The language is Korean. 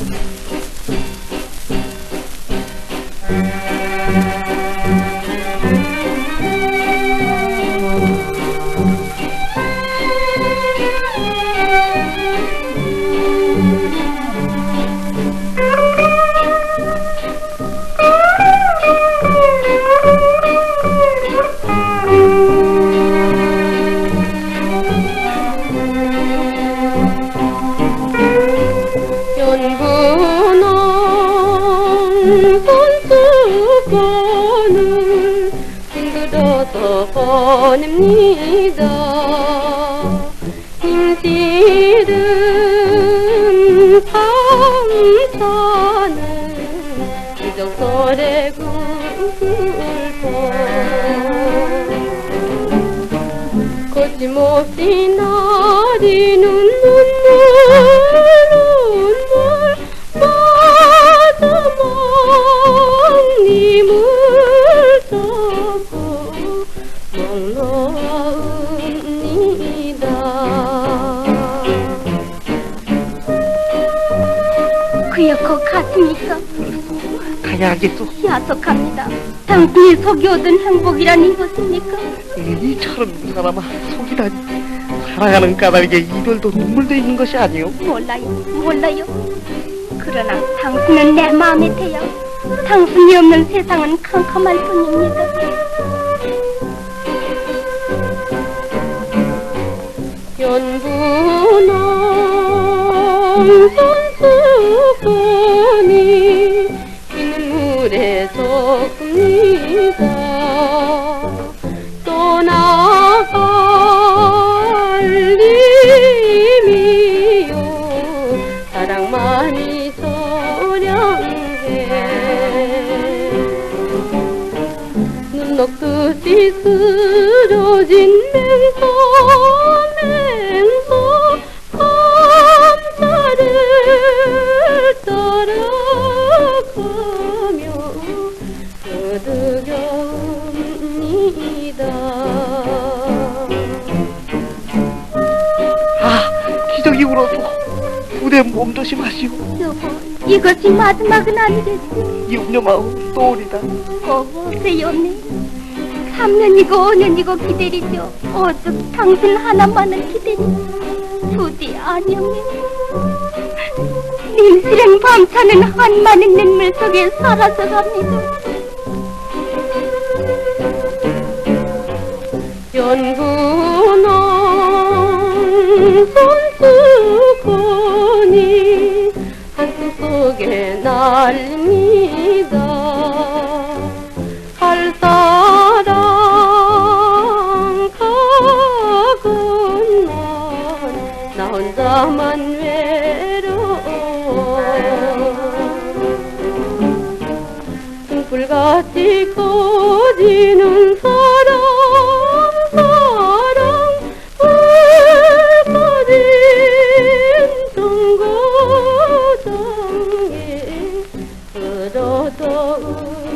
연분 손수건을 싱그러서 보냅니다. 힘실은 밤사는 기적설에 굴고 거침없이 나리는 눈물 눈 그 여고 갔습니까? 가야 하겠소. 야속합니다. 당신이 속이 얻은 행복이란 이것입니까? 이처럼 사람아 속이다니. 살아가는 까닭에 이별도 눈물도 있는 것이 아니오. 몰라요, 몰라요. 그러나 당신은 내 마음에 태요. 당신이 없는 세상은 캄캄할 뿐입니다. 연분홍 손수건이 빗물에 젖습니다. 떠나갈 님이요. 사랑만이 소량해. 눈 녹듯이 쓰러진 부대 몸 조심하시오. 여보, 이것이 마지막은 아니겠지. 마음 또오리다. 꼭 오세요네. 3년이고 5년이고 기다리죠. 오죽 당신 하나만을 기다리죠. 부디 안녕해. nim실은 밤차는 한 많은 눈물 속에 사라져 갑니다. 연분 날립니다. 할 사랑 가건만 나 혼자만 외로워. 등불같이 커지는 todo.